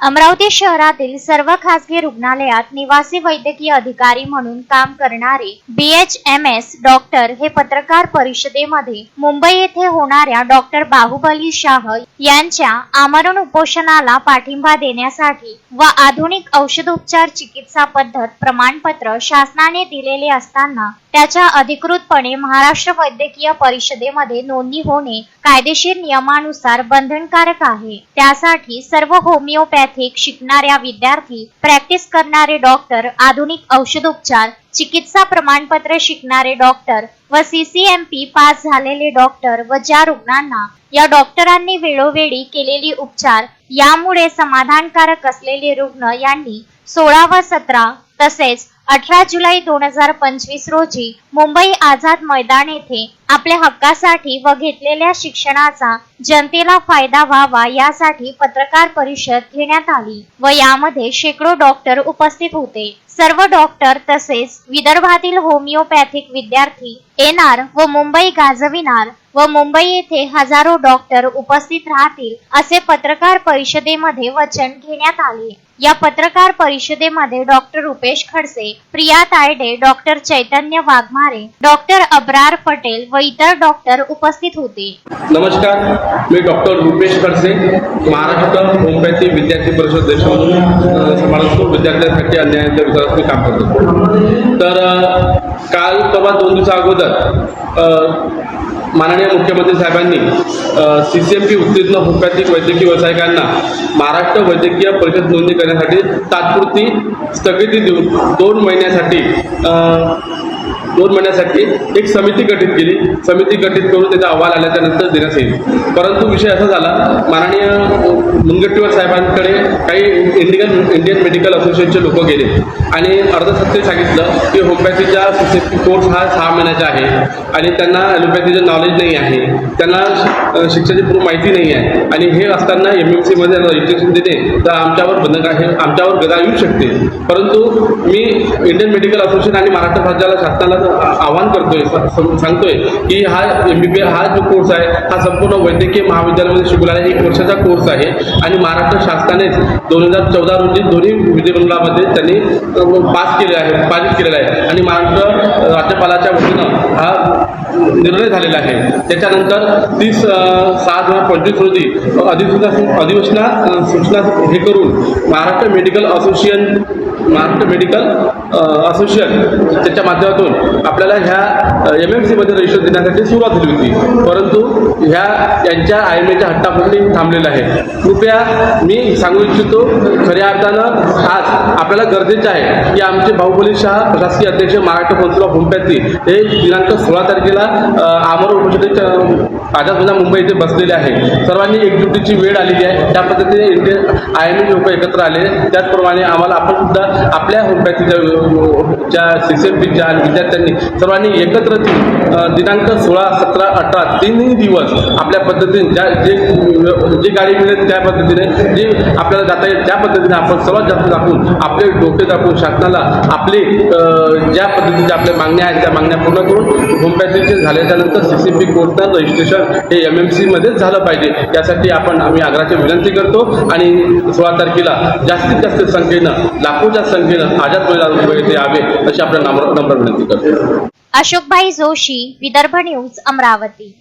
अमरावती शहरातील सर्व खासगी रुग्णालयात निवासी वैद्यकीय अधिकारी म्हणून काम करणारे B H M S doctor हे पत्रकार परिषदेमध्ये मुंबई येथे होणाऱ्या डॉक्टर बाहुबली शाह यांच्या आमरण उपोषणाला पाठिंबा देण्यासाठी व आधुनिक औषधोपचार चिकित्सा पद्धत प्रमाणपत्र शासनाने दिलेले असताना त्याच्या अधिकृतपणे महाराष्ट्र वैद्यकीय परिषदेमध्ये नोंदणी होणे कायदेशीर नियमानुसार बंधनकारक आहे. त्यासाठी सर्व होमिओपॅथिक शिकणाऱ्या विद्यार्थी प्रॅक्टिस करणारे डॉक्टर आधुनिक औषधोपचार चिकित्सा प्रमाणपत्र शिकणारे डॉक्टर व सीसीएमपी पास झालेले डॉक्टर व ज्या रुग्णांना या डॉक्टरांनी वेळोवेळी केलेली उपचार यामुळे समाधानकारक असलेले रुग्ण यांनी सोळा व सतरा तसेच अठरा जुलै दोन हजार पंचवीस रोजी मुंबई आझाद मैदान येथे आपल्या हक्कासाठी व घेतलेल्या शिक्षणाचा जनतेला फायदा व्हावा यासाठी पत्रकार परिषद घेण्यात आली व यामध्ये शेकडो डॉक्टर उपस्थित होते. सर्व डॉक्टर तसेच विदर्भातील होमिओपॅथिक विद्यार्थी येणार व मुंबई गाजविणार व मुंबई येथे हजारो डॉक्टर उपस्थित राहतील असे पत्रकार परिषदेमध्ये वचन घेण्यात आले. या पत्रकार परिषदेमध्ये doctor Rupesh Khadse Priya Tayde doctor Chaitanya Waghmare doctor Abrar Patel व इतर डॉक्टर उपस्थित होते. नमस्कार मी डॉक्टर रुपेश खडसे महाराष्ट्र होमिओपॅथी विद्यार्थी परिषद देश म्हणून विद्यार्थ्यांसाठी अन्यायाच्या विचारात मी काम करतो. तर काल परवा दोन दिवसा अगोदर माननीय मुख्यमंत्री साहेबांनी सी सी एम पी उत्तीर्ण होमिओपॅथिक वैद्यकीय व्यावसायिकांना महाराष्ट्र वैद्यकीय परिषद नोंदणी करण्यासाठी तात्पुरती स्थगिती देऊन दोन महिन्यासाठी दोन महिन्यासाठी एक समिती गठीत केली. समिती गठीत करून त्याचा अहवाल आल्याच्यानंतर देण्यात येईल. परंतु विषय असा झाला माननीय मुनगट्टीवार साहेबांकडे काही इंडियन इंडियन मेडिकल असोसिएशनचे लोक गेले. आणि अर्धसत्य सांगितलं की होमिओपॅथीचा कोर्स हा सहा महिन्याचा आहे आणि त्यांना ॲलोपॅथीचं नॉलेज नाही आहे. त्यांना शिक्षणाची पूर्ण माहिती नाही आहे. आणि हे असताना एम एम सीमध्ये रजिस्ट्रेशन देणे तर आमच्यावर बंधक आहे आमच्यावर गदा येऊ शकते. परंतु मी इंडियन मेडिकल असोसिएशन आणि महाराष्ट्र राज्याला शासनाला आवाहन करतोय स- सांगतोय की हा एम बी बी हा जो कोर्स आहे हा संपूर्ण वैद्यकीय महाविद्यालयामध्ये शिकवणारा एक वर्षाचा कोर्स आहे. आणि महाराष्ट्र शासनानेच दोन हजार चौदा रोजी दोन्ही विधिमंडळामध्ये त्यांनी पास केले आहे पारित केलेला आहे. आणि महाराष्ट्र राज्यपालाच्या वतीनं हा निर्णय झालेला आहे. त्याच्यानंतर तीस सहा दोन हजार पंचवीस रोजी अधिसूचना अधिवेशना सूचना हे करून Maharashtra medical association Maharashtra medical association त्याच्या माध्यमातून आपल्याला ह्या एम एम सीमध्ये रजिस्टर देण्यासाठी सुरुवात झाली होती. परंतु ह्या यांच्या आय एम एच्या हट्टापोटी थांबलेलं आहे. कृपया मी सांगू इच्छितो खऱ्या अर्थानं आज आपल्याला गरजेचं आहे की आमचे बाहुबली शाह प्रशासकीय अध्यक्ष महाराष्ट्र कौन्सिल ऑफ होमपॅथी हे दिनांक सोळा तारखेला आमर उपषदेच्या आझाद मुंबई येथे बसलेले आहे. सर्वांनी एकजुटीची वेळ आलेली आहे. त्या पद्धतीने इंडियन आय एम लोक एकत्र आले त्याचप्रमाणे आम्हाला आपण सुद्धा आपल्या होमिओपॅथीच्या अ, ज्या सी सी पीच्या विद्यार्थ्यांनी सर्वांनी एकत्र दिनांक सोळा सतरा अठरा तीनही दिवस आपल्या पद्धतीने ज्या जे जी गाडी मिळेल त्या पद्धतीने जे आपल्याला जाता येईल त्या पद्धतीने आपण सर्वात जास्त दाखवून आपले डोके दाखवून शासनाला आपले ज्या पद्धतीच्या आपल्या मागण्या आहेत त्या मागण्या पूर्ण करून होमिओपॅथीचे झाल्याच्यानंतर सी सी पी कोर्सचं रजिस्ट्रेशन हे एम एम सीमध्येच झालं पाहिजे. त्यासाठी आपण आम्ही आग्राची विनंती करतो आणि सोळा तारखेला जास्तीत जास्त संख्येनं लाखोच्या संख्येनं आझाद मैदान मुंबई येथे यावे अशी आपल्या नम्र नम्र विनंती करतो. अशोकभाई जोशी विदर्भ न्यूज अमरावती.